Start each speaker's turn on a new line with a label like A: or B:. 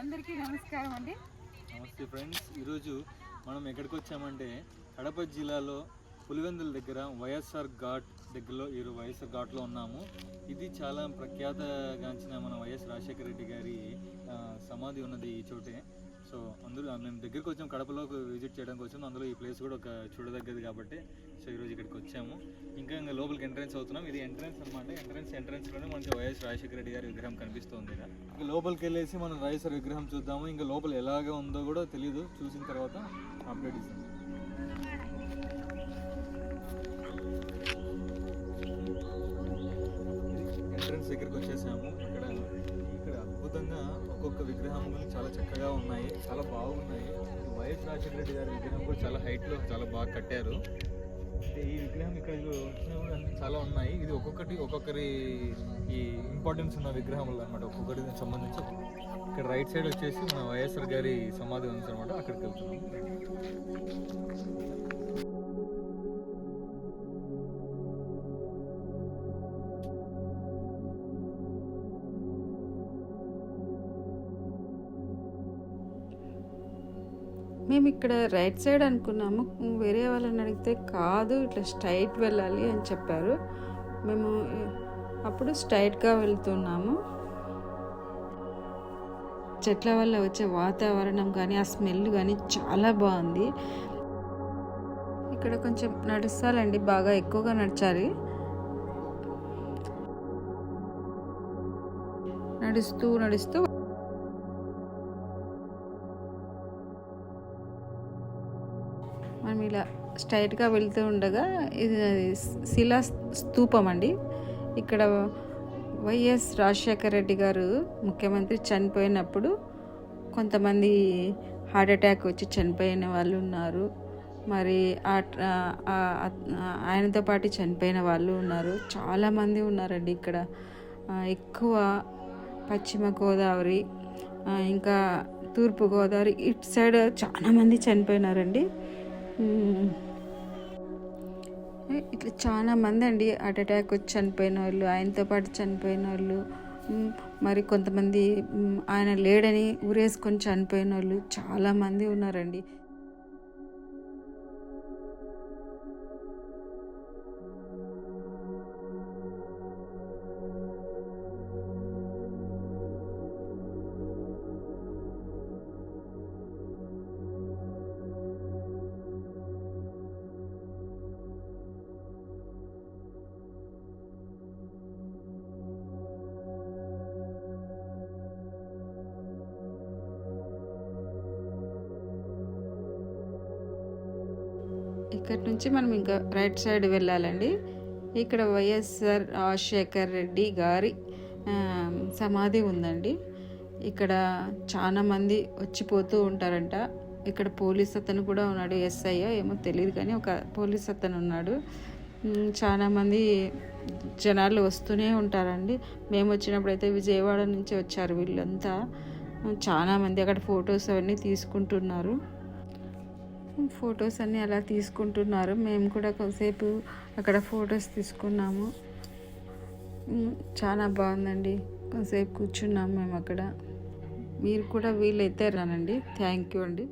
A: అందరికీ నమస్కారం అండి. నమస్తే ఫ్రెండ్స్. ఈరోజు మనం ఎక్కడికి వచ్చామంటే కడప జిల్లాలో పులివెందుల దగ్గర వైఎస్ఆర్ ఘాట్ దగ్గరలో ఈరోజు వైఎస్ఆర్ ఘాట్లో ఉన్నాము. ఇది చాలా ప్రఖ్యాతగాంచిన మన వైఎస్ రాజశేఖర రెడ్డి గారి సమాధి ఉన్నది ఈ చోటే. సో అందులో మేము దగ్గరికి వచ్చాం కడపలో విజిట్ చేయడానికి వచ్చాము అందులో ఈ ప్లేస్ కూడా ఒక చూడదగ్గది కాబట్టి సో ఈరోజు ఇక్కడికి వచ్చాము. ఇంకా ఇంకా లోపలికి ఎంట్రన్స్ అవుతున్నాం. ఇది ఎంట్రన్స్ అనమాట ఎంట్రన్స్ ఎంట్రన్స్లోనే మనకి వైఎస్ రాజశేఖర రెడ్డి గారి విగ్రహం కనిపిస్తుంది ఇక్కడ. ఇంకా లోపలికి వెళ్ళేసి మనం రాజేశ్వర విగ్రహం చూద్దాము. ఇంకా లోపల ఎలాగ ఉందో కూడా తెలియదు చూసిన తర్వాత అప్డేట్ ఇస్తాం. విగ్రహం చాలా చక్కగా ఉన్నాయి చాలా బాగున్నాయి. వైఎస్ రాజశేఖర రెడ్డి గారి విగ్రహం కూడా చాలా హైట్లో చాలా బాగా కట్టారు. ఈ విగ్రహం ఇక్కడ వచ్చినా అన్ని చాలా ఉన్నాయి. ఇది ఒక్కొక్కటి ఒక్కొక్కరి ఈ ఇంపార్టెన్స్ ఉన్న విగ్రహములు అనమాట ఒక్కొక్కటి సంబంధించి ఇక్కడ రైట్ సైడ్ వచ్చేసి మన వైఎస్ఆర్ గారి సమాధి ఉంది అనమాట అక్కడికి వెళ్తున్నాం.
B: మేము ఇక్కడ రైట్ సైడ్ అనుకున్నాము. వేరే వాళ్ళని అడిగితే కాదు ఇట్లా స్ట్రైట్ వెళ్ళాలి అని చెప్పారు. మేము అప్పుడు స్ట్రైట్గా వెళ్తున్నాము. చెట్ల వల్ల వచ్చే వాతావరణం కానీ ఆ స్మెల్ కానీ చాలా బాగుంది. ఇక్కడ కొంచెం నడుస్తాలండి బాగా ఎక్కువగా నడిచాలి. నడుస్తూ నడుస్తూ మనం ఇలా స్ట్రైట్గా వెళ్తూ ఉండగా ఇది శిలా స్తూపం అండి. ఇక్కడ వైఎస్ రాజశేఖర రెడ్డి గారు ముఖ్యమంత్రి చనిపోయినప్పుడు కొంతమంది హార్ట్ అటాక్ వచ్చి చనిపోయిన వాళ్ళు ఉన్నారు. మరి ఆ- ఆయనతో పాటు చనిపోయిన వాళ్ళు ఉన్నారు. చాలామంది ఉన్నారండి ఇక్కడ. ఎక్కువ పశ్చిమ గోదావరి ఇంకా తూర్పు గోదావరి ఇటు సైడ్ చాలామంది చనిపోయినారండి. ఇట్లా చాలా మంది అండి హార్ట్ అటాక్ వచ్చి చనిపోయిన వాళ్ళు ఆయనతో పాటు చనిపోయిన వాళ్ళు మరి కొంతమంది ఆయన లేడని ఊరేసుకొని చనిపోయిన వాళ్ళు చాలామంది ఉన్నారండి. ఇక్కడ నుంచి మనం ఇంకా రైట్ సైడ్ వెళ్ళాలండి. ఇక్కడ వైఎస్ఆర్ రాజశేఖర్ రెడ్డి గారి సమాధి ఉందండి. ఇక్కడ చాలామంది వచ్చిపోతూ ఉంటారంట. ఇక్కడ పోలీస్ అతను కూడా ఉన్నాడు ఎస్ఐ ఏమో తెలియదు కానీ ఒక పోలీస్ అతను ఉన్నాడు. చాలామంది జనాలు వస్తూనే ఉంటారండి. మేము వచ్చినప్పుడు అయితే విజయవాడ నుంచి వచ్చారు వీళ్ళంతా. చాలామంది అక్కడ ఫొటోస్ అవన్నీ తీసుకుంటున్నారు. ఫొటోస్ అన్నీ అలా తీసుకుంటున్నారు. మేము కూడా కొంతసేపు అక్కడ ఫొటోస్ తీసుకున్నాము. చాలా బాగుందండి. కొంతసేపు కూర్చున్నాము మేము అక్కడ. మీరు కూడా వీలైతే రానండి. థ్యాంక్ యూ అండి.